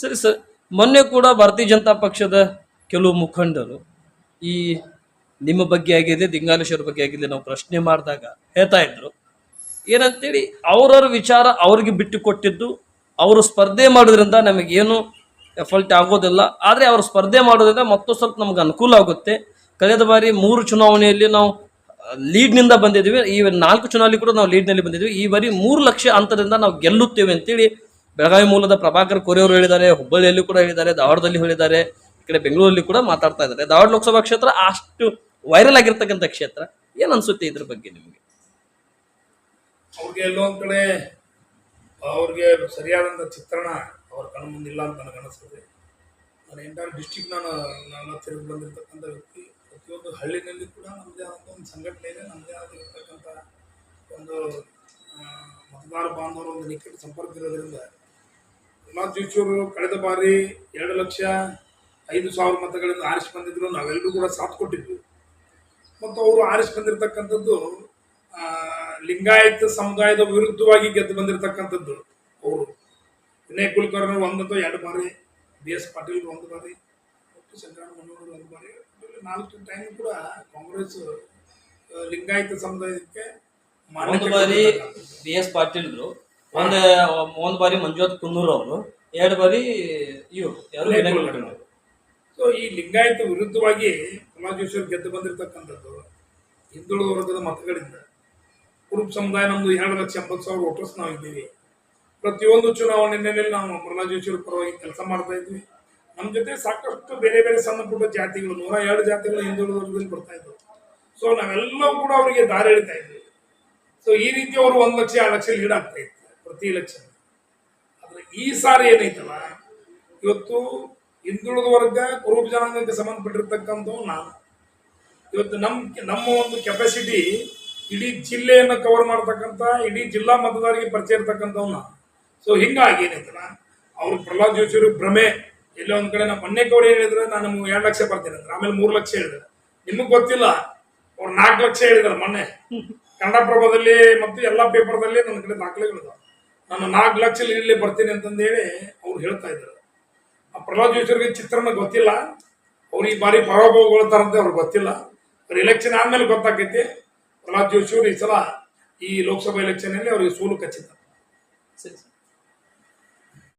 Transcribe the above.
ಸರಿ ಸರ್ ಮೊನ್ನೆ ಕೂಡ ಭಾರತೀಯ ಜನತಾ ಪಕ್ಷದ ಕೆಲವು ಮುಖಂಡರು ಈ ನಿಮ್ಮ ಬಗ್ಗೆ ಆಗಿದೆ ದಿಂಗಾಲೇಶ್ವರ ಬಗ್ಗೆ ಆಗಿದೆ ನಾವು ಪ್ರಶ್ನೆ ಮಾಡಿದಾಗ ಹೇಳ್ತಾ ಇದ್ರು. ಏನಂತೇಳಿ ಅವರವ್ರ ವಿಚಾರ ಅವ್ರಿಗೆ ಬಿಟ್ಟು ಕೊಟ್ಟಿದ್ದು, ಅವರು ಸ್ಪರ್ಧೆ ಮಾಡೋದ್ರಿಂದ ನಮಗೇನು ಎಫಲ್ಟ್ ಆಗೋದಿಲ್ಲ. ಆದರೆ ಅವರು ಸ್ಪರ್ಧೆ ಮಾಡೋದ್ರಿಂದ ಮತ್ತೊಂದು ಸ್ವಲ್ಪ ನಮ್ಗೆ ಅನುಕೂಲ ಆಗುತ್ತೆ. ಕಳೆದ ಬಾರಿ ಮೂರು ಚುನಾವಣೆಯಲ್ಲಿ ನಾವು ಲೀಡ್ನಿಂದ ಬಂದಿದ್ದೀವಿ. ಈ ನಾಲ್ಕು ಚುನಾವಣೆ ಕೂಡ ನಾವು ಲೀಡ್ನಲ್ಲಿ ಬಂದಿದ್ದೀವಿ. ಈ ಬಾರಿ ಮೂರು ಲಕ್ಷ ಅಂತದಿಂದ ನಾವು ಗೆಲ್ಲುತ್ತೇವೆ ಅಂತೇಳಿ ಬೆಳಗಾವಿ ಮೂಲದ ಪ್ರಭಾಕರ್ ಕೋರಿಯವರು ಹೇಳಿದ್ದಾರೆ, ಹುಬ್ಬಳ್ಳಿಯಲ್ಲಿ ಕೂಡ ಹೇಳಿದ್ದಾರೆ, ಧಾರವಾಡದಲ್ಲಿ ಹೇಳಿದ್ದಾರೆ, ಈ ಕಡೆ ಬೆಂಗಳೂರಲ್ಲಿ ಕೂಡ ಮಾತಾಡ್ತಾ ಇದ್ದಾರೆ. ಧಾರವಾಡ ಲೋಕಸಭಾ ಕ್ಷೇತ್ರ ಅಷ್ಟು ವೈರಲ್ ಆಗಿರ್ತಕ್ಕಂಥ ಕ್ಷೇತ್ರ. ಏನ್ ಅನ್ಸುತ್ತೆ ಇದ್ರ ಬಗ್ಗೆ ನಿಮಗೆ? ಅವ್ರಿಗೆ ಎಲ್ಲೋ ಕಡೆ, ಅವ್ರಿಗೆ ಸರಿಯಾದಂಥ ಚಿತ್ರಣ ಅವ್ರ ಕಣ್ಣು ಮುಂದಿಲ್ಲ ಅಂತ ನನಗೆ ಅನಿಸ್ತದೆ ನಾನು ಎಂಟರ್ ಡಿಸ್ಟಿಕ್ ನಾನು, ನನ್ನ ತಿರುಗಿ ಬಂದಿರತಕ್ಕಂಥ ವ್ಯಕ್ತಿ, ಪ್ರತಿಯೊಂದು ಹಳ್ಳಿನಲ್ಲಿ ಕೂಡ ನಮ್ಮದೇ ಆದಂಥ ಒಂದು ಸಂಘಟನೆ ಇದೆ ನಮ್ಮದೇ ಆಗಿರ್ತಕ್ಕಂಥ ಒಂದು ಮತದಾರ ಬಾಂಧವರ ಒಂದು ನಿಕಟ ಸಂಪರ್ಕ ಇರೋದ್ರಿಂದ ಜೋಶಿಯವರು ಕಳೆದ ಬಾರಿ ಎರಡು ಲಕ್ಷ ಐದು ಸಾವಿರ ಮತಗಳನ್ನು ಆರಿಸಿ ಬಂದಿದ್ರು. ನಾವೆಲ್ಲರೂ ಕೂಡ ಸಾಥ್ ಕೊಟ್ಟಿದ್ವಿ. ಮತ್ತು ಅವರು ಆರಿಸಿ ಬಂದಿರತಕ್ಕಂಥದ್ದು ಲಿಂಗಾಯತ ಸಮುದಾಯದ ವಿರುದ್ಧವಾಗಿ ಗೆದ್ದು ಬಂದಿರತಕ್ಕಂಥದ್ದು ಅವರು. ವಿನಯ್ ಕುಲಕರ್ಣಿ ಒಂದು ಅಥವಾ ಎರಡು ಬಾರಿ ಬಿ ಎಸ್ ಪಾಟೀಲ್ ಒಂದು ಬಾರಿ ಮತ್ತು ಶಂಕರಣ್ಣ ಮನೋಹರ್ ಒಂದು ಬಾರಿ. ನಾಲ್ಕು ಟೈಮ್ ಕೂಡ ಕಾಂಗ್ರೆಸ್ ಲಿಂಗಾಯತ ಸಮುದಾಯಕ್ಕೆ ಬಾರಿ. ಬಿ ಎಸ್ ಪಾಟೀಲ್ರು ಒಂದ್ ಒಂದ್ ಬಾರಿ ಮಂಜುನಾಥ್ ಕುನ್ನೂರ್ ಅವರು. ಎರಡು ಬಾರಿ ಇವ್ರು. ಯಾರು. ಸೊ ಈ ಲಿಂಗಾಯತ ವಿರುದ್ಧವಾಗಿ ಪ್ರಹ್ಲಾದ್ ಗೆದ್ದು ಬಂದಿರತಕ್ಕಂಥದ್ದು ಹಿಂದುಳಿದ ವರ್ಗದ ಮತಗಳಿಂದ. ಕುರುಬ್ ಸಮುದಾಯ ನಮ್ದು ಎರಡು ಲಕ್ಷ ಎಂಬತ್ತು ಸಾವಿರ ವೋಟರ್ಸ್ ನಾವು ಇದ್ದೀವಿ ಪ್ರತಿಯೊಂದು ಚುನಾವಣೆಯಲ್ಲಿ ನಾವು ಪ್ರಹ್ಲಾದ್ ಜೋಶಿ ಪರವಾಗಿ ಕೆಲಸ ಮಾಡ್ತಾ ಇದ್ವಿ. ನಮ್ಮ ಜೊತೆ ಸಾಕಷ್ಟು ಬೇರೆ ಬೇರೆ ಸಣ್ಣ ಪುಟ್ಟ ಜಾತಿಗಳು ನೂರ ಎರಡು ಜಾತಿಗಳು ಹಿಂದುಳಿದ ವರ್ಗದಲ್ಲಿ ಬರ್ತಾ ಇದ್ವು. ಸೊ ನಾವೆಲ್ಲವೂ ಕೂಡ ಅವರಿಗೆ ದಾರಿ ಎಳಿತಾ ಇದ್ವಿ. ಸೊ ಈ ರೀತಿ ಅವರು ಒಂದು ಲಕ್ಷ ಎರಡು ಲಕ್ಷ ಲೀಡ್ ಆಗ್ತಾ ಇತ್ತು. ಪ್ರತಿ ಎಲೆಕ್ಷನ್ ಆದರೆ ಈ ಸಾರಿ ಏನೈತಲ್ಲ, ಇವತ್ತು ಹಿಂದುಳಿದ ವರ್ಗ ಕುರುಬ ಜನಾಂಗಕ್ಕೆ ಸಂಬಂಧಪಟ್ಟಿರ್ತಕ್ಕಂಥವು ನಾನು. ಇವತ್ತು ನಮ್ಮ ನಮ್ಮ ಒಂದು ಕೆಪಾಸಿಟಿ ಇಡೀ ಜಿಲ್ಲೆಯನ್ನು ಕವರ್ ಮಾಡ್ತಕ್ಕಂಥ, ಇಡೀ ಜಿಲ್ಲಾ ಮತದಾರರಿಗೆ ಪರಿಚಯ ಇರ್ತಕ್ಕಂಥವ್ನ ಸೊ ಹಿಂಗಾಗಿ ಏನೈತಲ್ಲ, ಅವ್ರು ಪ್ರಹ್ಲಾದ್ ಜೋಶಿಯವರು ಭ್ರಮೆ. ಎಲ್ಲೋ ಒಂದು ಕಡೆ ನಮ್ಮ ಮೊನ್ನೆ ಕವರ್ ಹೇಳಿದ್ರೆ, ನಾನು ನಿಮ್ಗೆ ಎರಡು ಲಕ್ಷ ಬರ್ತೀನಿ ಅಂದ್ರೆ. ಆಮೇಲೆ ಮೂರು ಲಕ್ಷ ಹೇಳಿದ್ರು. ನಿಮಗೆ ಗೊತ್ತಿಲ್ಲ, ಅವ್ರು ನಾಲ್ಕು ಲಕ್ಷ ಹೇಳಿದ್ರು ಮೊನ್ನೆ. ಕನ್ನಡಪ್ರಭದಲ್ಲಿ ಮತ್ತು ಎಲ್ಲ ಪೇಪರ್ದಲ್ಲಿ ನನ್ನ ಕಡೆ ದಾಖಲೆಗಳಿದಾವೆ. ನಾನು ನಾಲ್ಕು ಲಕ್ಷ ಇಲ್ಲಿ ಬರ್ತೀನಿ ಅಂತಂದೇಳಿ ಅವ್ರು ಹೇಳ್ತಾ ಇದ್ರು. ಆ ಪ್ರಹ್ಲಾದ್ ಜೋಶಿಯವ್ರಿಗೆ ಚಿತ್ರನ ಗೊತ್ತಿಲ್ಲ. ಅವ್ರು ಈ ಬಾರಿ ಪರಾಭವಗೊಳ್ತಾರಂತೆ ಅವ್ರಿಗೆ ಗೊತ್ತಿಲ್ಲ. ಅವ್ರ ಎಲೆಕ್ಷನ್ ಆದ್ಮೇಲೆ ಗೊತ್ತಾಕೈತಿ. ಪ್ರಹ್ಲಾದ್ ಜೋಶಿಯವರು ಈ ಸಲ ಈ ಲೋಕಸಭಾ ಎಲೆಕ್ಷನಲ್ಲಿ ಅವ್ರಿಗೆ ಸೋಲು ಖಚಿತ. ಸರಿ.